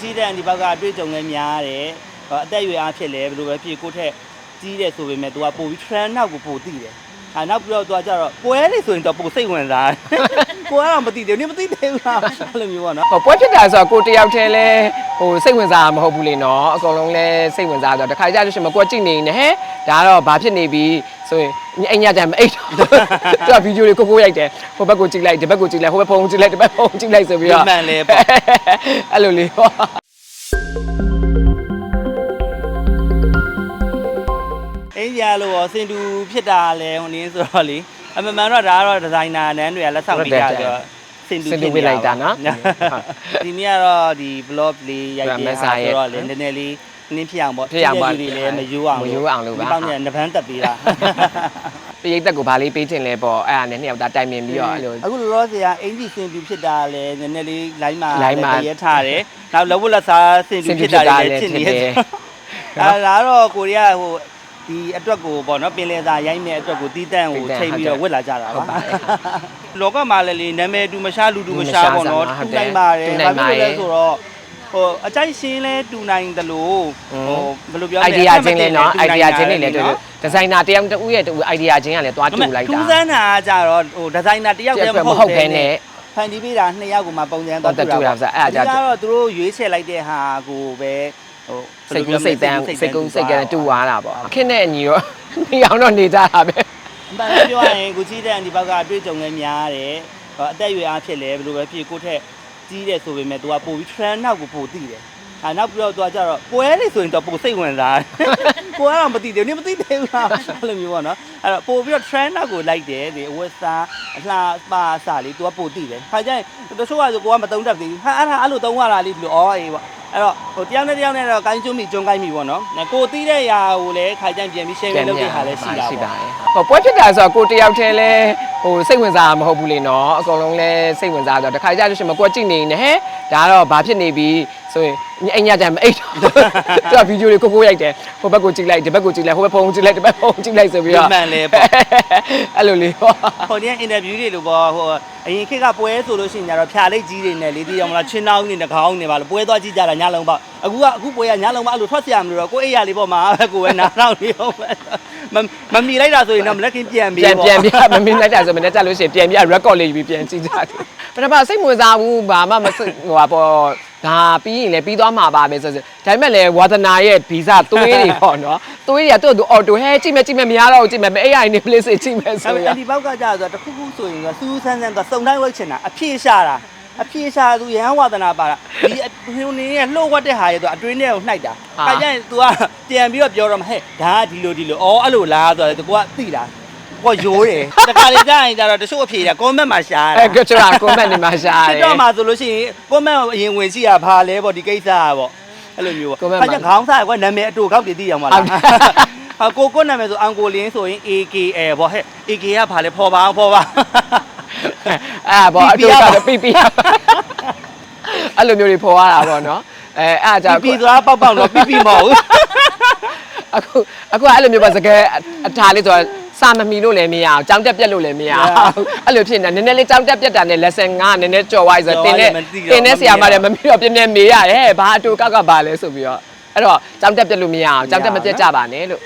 ကြီးတဲ့အန်ဒီဘောက်ကအတွေ့အကြုံလည်းများတယ်ဟောအသက်အရွယ်အားဖြင့်လည်းဘယ်လိုပဲဖြစ်ကိုယ့်ထက်ကြီးတယ်ဆိုပေမဲ့ तू ကပို့ပြီး trend နောက်ကိုပို့သိတယ် အာနောက်ပြီးတော့ तू ကကြတော့ပွဲလေဆိုရင် तू ပို့စိတ်ဝင်စားတယ်ကိုကတော့မသိသေးဘူးနင်မသိသေးဘူးလားအဲ့လိုမျိုးပေါ့နော်ဟိုပွဲဖြစ်တာဆိုတော့ကိုတယောက်တည်းလဲဟိုစိတ်ဝင်စားတာမဟုတ်ဘူးလေနော်အကုန်လုံးလဲစိတ်ဝင်စားဆိုတော့တခါကြလို့ရှိရင်မကွက်ကြည့်နေနေဟဲ့ဒါကတော့ဘာဖြစ်နေပြီဆိုရင်အိမ်ညကြမ်းမအိတ်တော့သူကဗီဒီယိုတွေကိုကိုရိုက်တယ်ဟိုဘက်ကိုကြည့်လိုက်ဒီဘက်ကိုကြည့်လိုက်ဟိုဘက်ဖုန်းကြည့်လိုက်ဒီဘက်ဖုန်းကြည့်လိုက်ဆိုပြီးတော့မှန်လေပေါ့အဲ့လိုလေးပေါ့ အင်ဂျီယာလို့ရောစင်တူဖြစ်တာလဲဟိုနင်းဆိုတော့လေအမှန်မှန်တော့ဒါကတော့ဒီဇိုင်နာနန်းတွေကလက်ဆောင်ပေးတာဆိုတော့စင်တူစင်ဖြတူစ်ပေးလိုက်တာနော်ဒီနေ့ကတော့ဒီ blog လေးရိုက်ဒါပြမက်တာဆာရဲ့ဆိုတော့လေနည်းနည်းလေးနင်းဖြစ်အောင်ပေါ့ဖြစ်အောင်ပေါ့ဒီလည်းမယိုးအောင်မယိုးအောင်လို့ပါဒီပေါင်းနဲ့နဗန်းတက်ပေးတာပရိသတ်ကိုဗာလေးပေးခြင်းလဲပေါ့အဲ့ဒါနဲ့နှစ်ယောက်သားတိုင်ပင်ပြီးတော့အဲ့လိုအခုလောလောဆယ်ကအင်ဂျီစင်တူဖြစ်တာလဲနည်းနည်းလေး line မှာ line မှာရဲထားတယ်နောက်လက်ဝတ်လက်စားစင်တူဖြစ်တာတွေလည်းဖြစ်နေတယ်အဲဒါတော့ကိုရီးယားဟို ဒီအတွက်ကိုပေါ့နော်ပင်လယ်စာရိုင်းမဲ့အတွက်ကိုတီးတန့်ကိုတီးတန့်ချိန်ပြီးတော့ဟုတ်တယ်ဝတ်လာကြတာဟုတ်ပါပါတယ်လောကမှာလည်းလေနာမည်တူမရှားလူတူမရှားပေါ့နော်လူမရှားတူနိုင်ပါတယ်တူနိုင်ဘာပါဖြစ်ရဲ့လို့လဲဆိုတော့ဟိုအကြိုက်ရှင်းလဲတူနိုင်တယ်လို့อืมဟိုဘယ်လိုပြောမအိုလဲင်ဒီယာချင်းလေးနော်အအိုင်မှဒီတ်ယာတချင်းလေးလည်းတူတူဒီဇိုင်နာတယောက်တူရဲ့တူအိုင်ဒီယာချင်းကလည်းတွားတူလိုက်ထူးတာဆန်းတာကကြတော့ဟိုဒီဇိုင်နာတယောက်တည်းမမဟုတ်ဟုတ်ဘဲဘဲနဲ့နဲ့ဖန်တီးပေးတာနှစ်ယောက်ကိုမှပုံစံတော့ဟုတ်တယ်တူတာဆိုအဲ့ဒါကြောင့်ဒီကတော့သူတို့ရွေးချယ်လိုက်တဲ့ဟာကိုပဲ ဟိုစိတ်ကူးစိတ်တန်းစိတ်ကူးစိတ်ကန်းတူသွားတာပေါ့ခင်းတဲ့အညီတော့နေအောင်တော့နေကြတာပဲအမှန်ပြောရရင်ကိုကြီးတဲ့ဒီဘက်ကအတွေ့အကြုံလည်းများတယ်အသက်အရွယ်အားဖြင့်လည်းဘယ်လိုပဲဖြစ်ကိုထက်ကြီးတယ်ဆိုပေမဲ့ तू ကပိုပြီး trend နောက်ကိုပိုသိတယ်အာနောက်ပြီးတော့သူကကြတော့ပွဲလေးဆိုရင်တော့ပိုစိတ်ဝင်စားကိုကတော့မသိသေးဘူးနင်မသိသေးဘူးလားအဲ့လိုမျိုးပေါ့နော်အဲ့တော့ပို့ပြီးတော့ trend နောက်ကိုလိုက်တယ်ဒီအဝတ်စားအလှပါစာလေးသူကပို့သိတယ်ခါကျရင်တချို့ကဆိုကိုကမတုံးတတ်သေးဘူးဟာအဲ့ဒါအဲ့လိုတုံးရတာလေးဘယ်လိုအော်အေးပေါ့ အဲ့တော့ဟိုတယောက်နဲ့တယောက်နဲ့တော့ကိုင်းကျွန်းမိကျွန်းကိုင်းမိပေါ့နော်ကိုသိတဲ့ຢာကိုလည်းခါကျရင်ပြန်ပြီး share လုပ်တဲ့ဟာလည်းရှိတာပေါ့ဟိုပွဲဖြစ်တာဆိုတော့ကိုတယောက်တည်းလဲဟိုစိတ်ဝင်စားမဟုတ်ဘူးလေနော်အကုန်လုံးလဲစိတ်ဝင်စားတော့တခါကြလို့ရှိရင်မကွက်ကြည့်နေနေဟဲ့ဒါကတော့ဘာဖြစ်နေပြီဆိုရင်အိမ်ညကြမ်းမအိတ်တော့သူကဗီဒီယိုတွေကိုကိုရိုက်တယ်ဟိုဘက်ကိုကြည့်လိုက်ဒီဘက်ကိုကြည့်လိုက်ဟိုဘက်ဖုန်းကြည့်လိုက်ဒီဘက်ဖုန်းကြည့်လိုက်ဆိုပြီးတော့မှန်လေပေါ့အဲ့လိုလေးပေါ့ဟိုဒီကအင်တာဗျူးတွေလို့ပေါ့ဟိုအရင်ခေတ်ကပွဲဆိုလို့ရှိရင်ညတော့ဖြာလိတ်ကြီးတွေနဲ့လေးတီးအောင်မလားချင်းနောက်နေတကောင်းနေပါလို့ပွဲသွားကြည့်ကြတာညလုံးပေါ့အခုကအခုပွဲကညလုံးမအဲ့လိုထွက်စရာမလိုတော့ကိုအိရလေးပေါ့မှာပဲကိုပဲနားတော့နေဟုတ်မမမီလိုက်တာဆိုရင်တော့မလက်ခင်ပြန်ပြီးပေါ့ပြန်ပြန်မမီလိုက်တာဆိုမနေ့တက်လို့ရှိရင်ပြန်ပြ record လေးယူပြီးပြန်ကြည့်ကြတယ်ပထမစိတ်ဝင်စားဘူးဘာမှမစိတ်ဟိုပါပေါ့ဒါပြီးရင်လည်းပြီးသွားမှာပါပဲဆိုဆိုဒါပေမဲ့လည်းဝါသနာရဲ့ဗီဇသွေးတွေပေါ့နော်သွေးတွေကသူ့သူအော်တိုဟဲကြည့်မယ်ကြည့်မယ်မရတော့ဘူးကြည့်မယ်မအိအိုင်နေပလေးစေကြည့်မယ်အဲ့ဆိုရအဒီဘောက်ကကြာဆိုတော့တစ်ခုခုဆိုရင်ကစူးစမ်းစမ်းတော့စုံတိုင်းဝိတ်ချင်တာအဖြေရှာတာအဖြေရှာသူရဟန်းဝါသနာပါတာဒီဟိုနေရဲ့လှုပ်ဝတ်တဲ့ဟာရဲ့သူအတွင်းထဲကိုနှိုက်တာခါကျရင် तू ကပြန်ပြီးတော့ပြောတော့မဟဲ့ဒါကဒီလိုဒီလိုအော်အဲ့လိုလားဆိုတော့ तू ကသိတာ ကိုရိုးတယ်တခါလေကြာရင်ကျတော့တချို့အဖြေက comment မှာရှာတာအဲကချရာကွန်မန့်နေမှာရှာတဖြစ်ယ် တော့မှဆိုလို့ရှိရင် comment အရင်ဝင်ရှိရဘာလဲပေါ့ဒီကိစ္စอ่ะပေါ့အဲ့လိုမျိုးပေါ့ comment ခါကျခေါင်းစားကွာနာမည်အတူကောက်တည်သိအောင်ပါလားဟာကိုကိုနာမည်ဆိုအန်ကိုလင်းဆိုရင် AKL ပေါ့ဟဲ့ AK ကဘာလဲဖော်ပါအောင်ဖော်ပါ အဲပေါ့အ PP တူရပါကတော့ပီပီအဲ့လိုမျိုးတွေဖော်ရတာပေါ့နော်အဲအဲ့အကြောင့် ပြီသွားပေါက်ပေါက်တော့ပြပြမဟုတ်ဘူး အခုအခုကအဲ့လိုမျိုးပါစကဲအထားလေးဆိုတော့ စာမမီလို့လည်းမရအောင်ကြောင်းတက်ပြက်လို့လည်းမရအောင်အဲ့လိုဖြစ်နေနည်းနည်းလေးကြောင်းတက်ပြက်တာနဲ့ lesson ကနည်းနည်းကြော်ဝိုင်းဆိုတင်တဲ့တင်တဲ့ဆရာမလည်းမမီတော့ပြင်းပြင်းမေးရတယ်ဟဲ့ဘာအတူကောက်ကပါလဲဆိုပြီးတော့အဲ့တော့ကြောင်းတက်ပြက်လို့မရအောင်ကြောင်းတက်မပြက်ကြပါနဲ့လို့